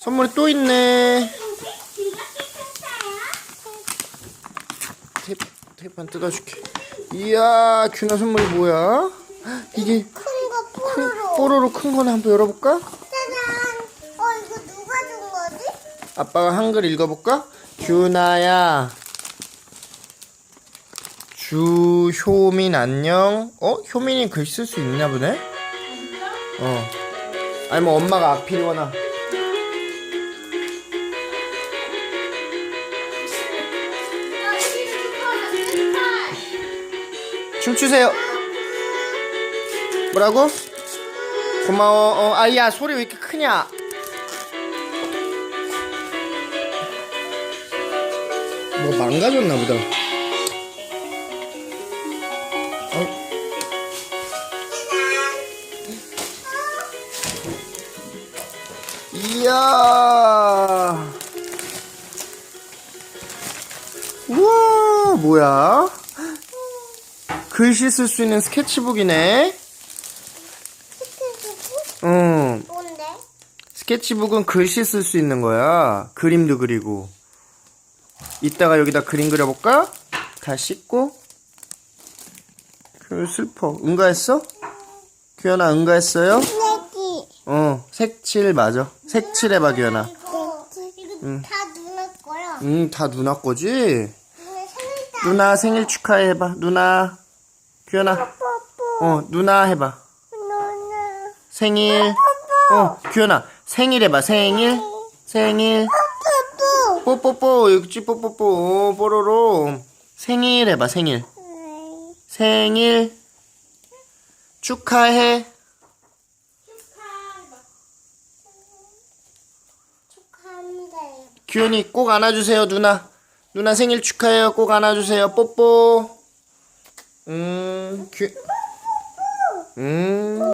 선물이 또 있네. 테이프, 테이프 한 뜯어줄게. 이야, 균아 선물이 뭐야? 이게 큰거 큰, 뽀로로. 뽀로로 큰 거는 한번 열어볼까? 짜잔. 어 이거 누가 준 거지? 아빠가 한글 읽어볼까? 균아야. 주효민 안녕. 어? 효민이 글 쓸 수 있나 보네? 어. 아니 뭐 엄마가 악필이거나. 춤추세요. 뭐라고? 고마워. 어, 아야 소리 왜 이렇게 크냐? 뭐 망가졌나 보다. 어? 이야. 우와, 뭐야? 글씨 쓸 수 있는 스케치북이네. 스케치북? 응. 뭔데? 스케치북은 글씨 쓸 수 있는 거야. 그림도 그리고. 이따가 여기다 그림 그려볼까? 다 씻고. 그 슬퍼. 응가했어? 규현아 응가했어요? 내기. 어, 색칠 맞아. 색칠해봐, 규현아. 이거 이거 다 누나 거야. 응, 다 누나 거지? 누나 생일 축하해 해봐. 누나. 규현아. 어, 누나 해봐. 누나. 생일. 어, 규현아. 생일 해봐. 생일. 생일. 뽀뽀. 뽀뽀뽀. 육지 뽀뽀뽀. 어, 뽀로로. 생일 해봐. 생일. 네. 생일 축하해. 규현이 꼭 안아주세요, 누나. 누나 생일 축하해요. 꼭 안아주세요. 뽀뽀. 음, 규, 음.